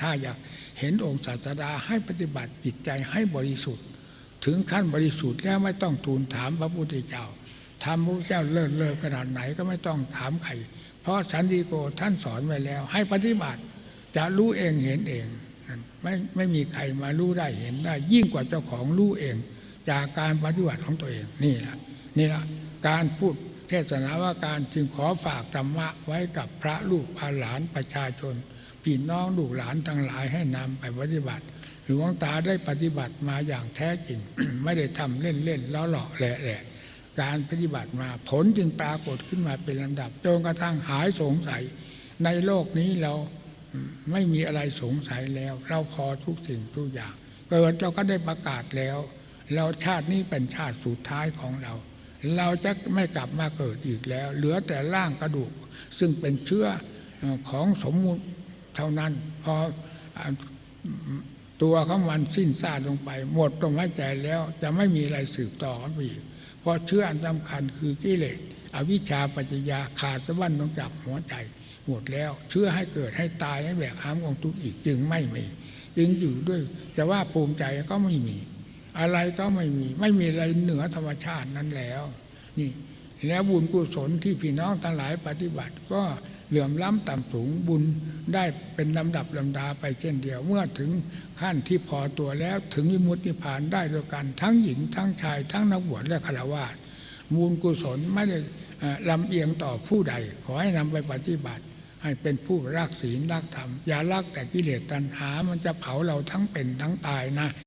ถ้าอยากเห็นองค์ศาสดาให้ปฏิบัติจิตใจให้บริสุทธิ์ ถึงขั้นบริสุทธิ์แล้วไม่ต้องทูลถามพระพุทธเจ้าทำพระพุทธเจ้าเลิศเลอขนาดไหนก็ไม่ต้องถามใครเพราะสันติโกท่านสอนไว้แล้ว ให้ปฏิบัติจะรู้เองเห็นเองไม่ไม่มีใครมารู้ได้เห็นได้ ยิ่งกว่าเจ้าของรู้เอง จากการปฏิบัติของตัวเองนี่แหละนี่แหละการพูดเทศนาว่าการจึงขอฝากธรรมะไว้กับพระลูกพาหลานประชาชน พี่น้องลูกหลานทั้งหลายให้นำไปปฏิบัติหลวงตาได้ปฏิบัติมาอย่างแท้จริง ไม่ได้ทำเล่นๆแล้วหลอกแหละๆการปฏิบัติมาผลจึงปรากฏขึ้นมาเป็นลำดับจนกระทั่งหายสงสัย ในโลกนี้เราไม่มีอะไรสงสัยแล้ว เราพอทุกสิ่งทุกอย่าง เกิดเราก็ได้ประกาศแล้ว เราชาตินี้เป็นชาติสุดท้ายของเรา เราจะไม่กลับมาเกิดอีกแล้ว เหลือแต่ร่างกระดูก ซึ่งเป็นเชื้อของสมมุติ เท่านั้น พอตัวของมันสิ้นซาลงไป หมดลมหายใจแล้วจะไม่มีอะไรสืบต่อกันไปอีกเพราะเชื่ออันสำคัญคือกิเลสอวิชชาปัจจยาขาดสะบั้นลงจากหัวใจ หมดแล้วเชื่อให้เกิดให้ตายให้แบกหามของทุกข์อีกจึงไม่มีจึงอยู่ด้วย แต่ว่าภูมิใจก็ไม่มี อะไรก็ไม่มี ไม่มีอะไรเหนือธรรมชาตินั้นแล้ว นี่ แล้วบุญกุศลที่พี่น้องทั้งหลายปฏิบัติก็ เหลื่อมล้ำต่ำสูงบุญได้เป็นลำดับลำดาไปเช่นเดียว เมื่อถึงขั้นที่พอตัวแล้วถึงวิมุตติภานได้ด้วยกันทั้งหญิงทั้งชายทั้งนักบวชและฆราวาสบุญกุศลไม่ได้ลำเอียงต่อผู้ใด ขอให้นำไปปฏิบัติ ให้เป็นผู้รักศีลรักธรรมอย่ารักแต่กิเลสตัณหามันจะเผาเราทั้งเป็นทั้งตายนะ